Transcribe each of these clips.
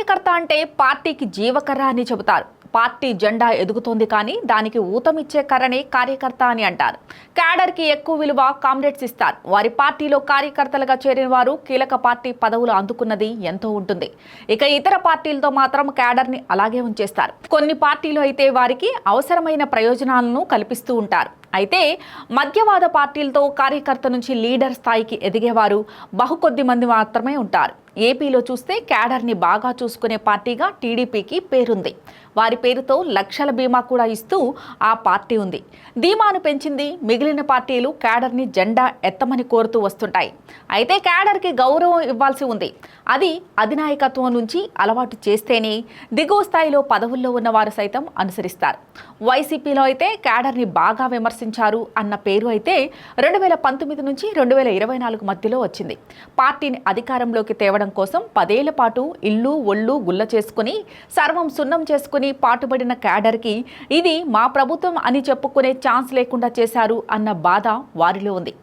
కార్యకర్త అంటే పార్టీకి జీవకర్ర అని చెబుతారు. పార్టీ జెండా ఎదుగుతోంది కానీ దానికి ఊతమిచ్చే కర్రనే కార్యకర్త అని అంటారు. క్యాడర్కి ఎక్కువ విలువ కామ్రేడ్స్ ఇస్తారు. వారి పార్టీలో కార్యకర్తలుగా చేరిన వారు కీలక పార్టీ పదవులు అందుకున్నది ఎంతో ఉంటుంది. ఇక ఇతర పార్టీలతో మాత్రం క్యాడర్ని అలాగే ఉంచేస్తారు. కొన్ని పార్టీలు అయితే వారికి అవసరమైన ప్రయోజనాలను కల్పిస్తూ ఉంటారు. అయితే మధ్యవాద పార్టీలతో కార్యకర్త నుంచి లీడర్ స్థాయికి ఎదిగేవారు బహుకొద్ది మంది మాత్రమే ఉంటారు. ఏపీలో చూస్తే క్యాడర్ని బాగా చూసుకునే పార్టీగా టీడీపీకి పేరుంది. వారి పేరుతో లక్షల బీమా కూడా ఇస్తూ ఆ పార్టీ ఉంది. ధీమాను పెంచింది మిగిలిన పార్టీలు క్యాడర్ని జెండా ఎత్తమని కోరుతూ వస్తుంటాయి. అయితే క్యాడర్కి గౌరవం ఇవ్వాల్సి ఉంది. అది అధినాయకత్వం నుంచి అలవాటు చేస్తేనే దిగువ స్థాయిలో పదవుల్లో ఉన్నవారు సైతం అనుసరిస్తారు. వైసీపీలో అయితే క్యాడర్ని బాగా విమర్శించారు అన్న పేరు అయితే రెండు వేల పంతొమ్మిది నుంచి రెండు వేల ఇరవై నాలుగు మధ్యలో వచ్చింది. పార్టీని అధికారంలోకి తేవడం కోసం పదేళ్ళ పాటు ఇల్లు ఒళ్ళు గుల్ల చేసుకుని సర్వం సున్నం చేసుకుని పాటుపడిన క్యాడర్కి ఇది మా ప్రభుత్వం అని చెప్పుకునే ఛాన్స్ లేకుండా చేశారు అన్న బాధ వారిలో ఉంది.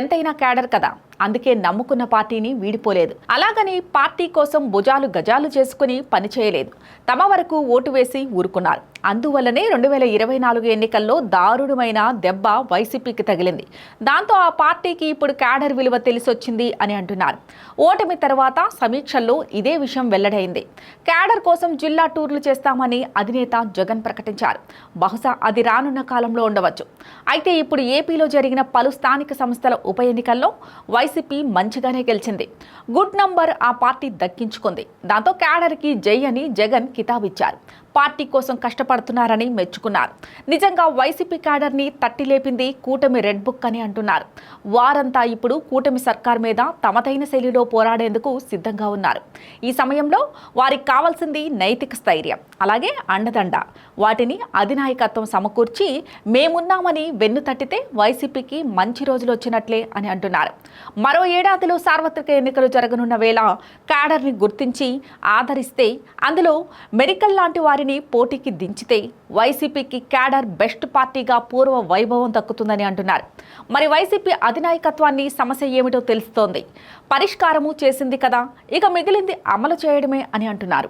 ఎంతైనా క్యాడర్ కదా. అందుకే నమ్ముకున్న పార్టీని వీడిపోలేదు. అలాగని పార్టీ కోసం భుజాలు గజాలు చేసుకుని పనిచేయలేదు తమ వరకు ఓటు వేసి ఊరుకున్నారు. అందువల్లనే రెండు వేల ఇరవై నాలుగు ఎన్నికల్లో దారుణమైన దెబ్బ వైసీపీకి తగిలింది. దాంతో ఆ పార్టీకి ఇప్పుడు క్యాడర్ విలువ తెలిసొచ్చింది అని అంటున్నారు. ఓటమి తర్వాత సమీక్షల్లో ఇదే విషయం వెల్లడైంది. క్యాడర్ కోసం జిల్లా టూర్లు చేస్తామని అధినేత జగన్ ప్రకటించారు. బహుశా అది రానున్న కాలంలో ఉండవచ్చు. అయితే ఇప్పుడు ఏపీలో జరిగిన పలు స్థానిక సంస్థల ఉప ఎన్నికల్లో వైసీపీ మంచిగానే గెలిచింది. గుడ్ నంబర్ ఆ పార్టీ దక్కించుకుంది. దాంతో క్యాడర్కి జై అని జగన్ కితాబిచ్చారు. పార్టీ కోసం కష్టపడుతున్నారని మెచ్చుకున్నారు. నిజంగా వైసీపీ క్యాడర్ని తట్టి లేపింది కూటమి రెడ్ బుక్ అని అంటున్నారు. వారంతా ఇప్పుడు కూటమి సర్కార్ మీద తమదైన శైలిలో పోరాడేందుకు సిద్ధంగా ఉన్నారు. ఈ సమయంలో వారికి కావాల్సింది నైతిక స్థైర్యం అలాగే అండదండ. వాటిని అధినాయకత్వం సమకూర్చి మేమున్నామని వెన్ను తట్టితే వైసీపీకి మంచి రోజులు వచ్చినట్లే అని అంటున్నారు. మరో ఏడాదిలో సార్వత్రిక ఎన్నికలు జరగనున్న వేళ క్యాడర్ని గుర్తించి ఆదరిస్తే అందులో మెడికల్ లాంటి వారి వారిని పోటీకి దించితే వైసీపీకి క్యాడర్ బెస్ట్ పార్టీగా పూర్వ వైభవం దక్కుతుందని అంటున్నారు. మరి వైసీపీ అధినాయకత్వాన్ని సమస్య ఏమిటో తెలుస్తోంది. పరిష్కారము చేసింది కదా ఇక మిగిలింది అమలు చేయడమే అని అంటున్నారు.